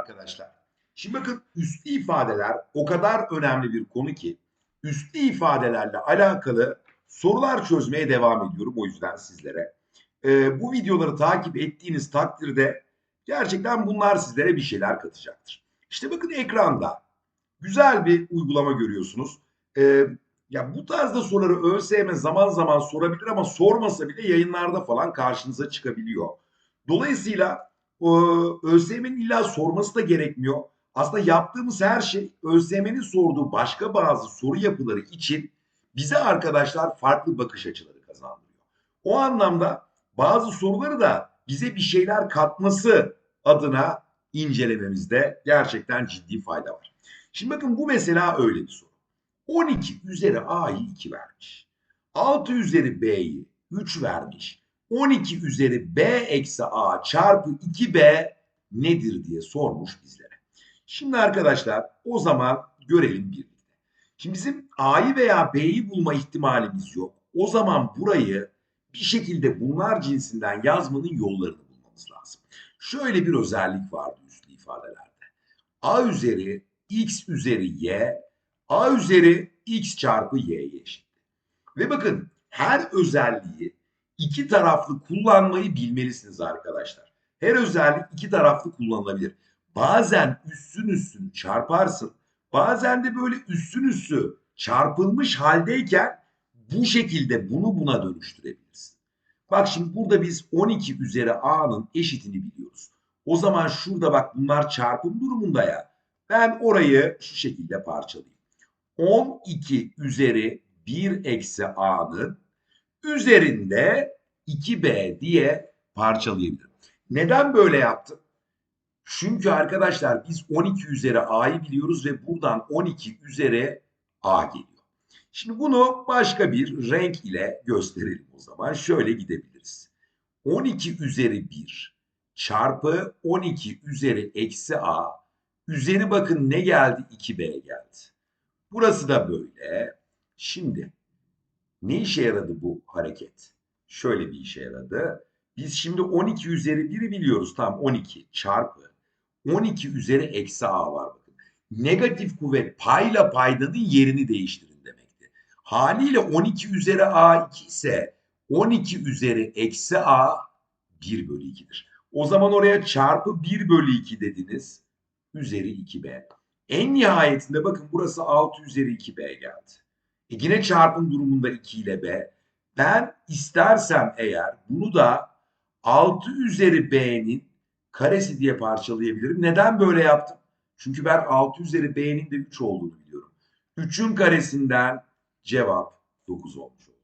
arkadaşlar. Şimdi bakın üslü ifadeler o kadar önemli bir konu ki üslü ifadelerle alakalı sorular çözmeye devam ediyorum o yüzden sizlere. Ee, bu videoları takip ettiğiniz takdirde gerçekten bunlar sizlere bir şeyler katacaktır. İşte bakın ekranda güzel bir uygulama görüyorsunuz. Ee, ya bu tarzda soruları ÖSYM zaman zaman sorabilir ama sormasa bile yayınlarda falan karşınıza çıkabiliyor. Dolayısıyla ÖSYM'nin illa sorması da gerekmiyor. Aslında yaptığımız her şey ÖSYM'nin sorduğu başka bazı soru yapıları için bize arkadaşlar farklı bakış açıları kazandırıyor. O anlamda bazı soruları da bize bir şeyler katması adına incelememizde gerçekten ciddi fayda var. Şimdi bakın bu mesela öyle bir soru. 12 üzeri A'yı 2 vermiş. 6 üzeri B'yi 3 vermiş. 12 üzeri B eksi A çarpı 2B nedir diye sormuş bizlere. Şimdi arkadaşlar o zaman görelim birlikte. Şimdi bizim A'yı veya B'yi bulma ihtimalimiz yok. O zaman burayı bir şekilde bunlar cinsinden yazmanın yollarını bulmamız lazım. Şöyle bir özellik vardı üslü ifadelerde. A üzeri x üzeri y, a üzeri x çarpı y'ye eşit. Ve bakın her özelliği iki taraflı kullanmayı bilmelisiniz arkadaşlar. Her özellik iki taraflı kullanılabilir. Bazen üstün üstün çarparsın. Bazen de böyle üstün üstü çarpılmış haldeyken bu şekilde bunu buna dönüştürebilirsin. Bak şimdi burada biz 12 üzeri a'nın eşitini biliyoruz. O zaman şurada bak bunlar çarpım durumunda ya. Ben orayı şu şekilde parçalayayım. 12 üzeri 1 eksi a'nın üzerinde 2b diye parçalayabilirim. Neden böyle yaptım? Çünkü arkadaşlar biz 12 üzeri a'yı biliyoruz ve buradan 12 üzeri a geliyor. Şimdi bunu başka bir renk ile gösterelim o zaman. Şöyle gidebiliriz. 12 üzeri 1 çarpı 12 üzeri eksi a üzeri bakın ne geldi? 2b geldi. Burası da böyle. Şimdi ne işe yaradı bu hareket? Şöyle bir işe yaradı. Biz şimdi 12 üzeri 1'i biliyoruz. Tam 12 çarpı 12 üzeri eksi a var bakın. Negatif kuvvet payla paydanın yerini değiştirin demekti. Haliyle 12 üzeri a 2 ise 12 üzeri eksi a 1 bölü 2'dir. O zaman oraya çarpı 1 bölü 2 dediniz. Üzeri 2b. En nihayetinde bakın burası 6 üzeri 2b geldi. E yine çarpım durumunda 2 ile b. Ben istersem eğer bunu da 6 üzeri b'nin karesi diye parçalayabilirim. Neden böyle yaptım? Çünkü ben 6 üzeri b'nin de 3 olduğunu biliyorum. 3'ün karesinden cevap 9 olmuş oldu.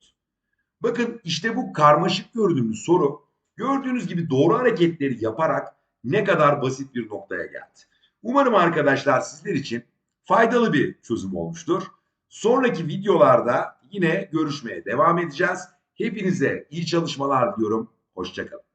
Bakın işte bu karmaşık gördüğümüz soru gördüğünüz gibi doğru hareketleri yaparak ne kadar basit bir noktaya geldi. Umarım arkadaşlar sizler için faydalı bir çözüm olmuştur. Sonraki videolarda yine görüşmeye devam edeceğiz. Hepinize iyi çalışmalar diliyorum. Hoşçakalın.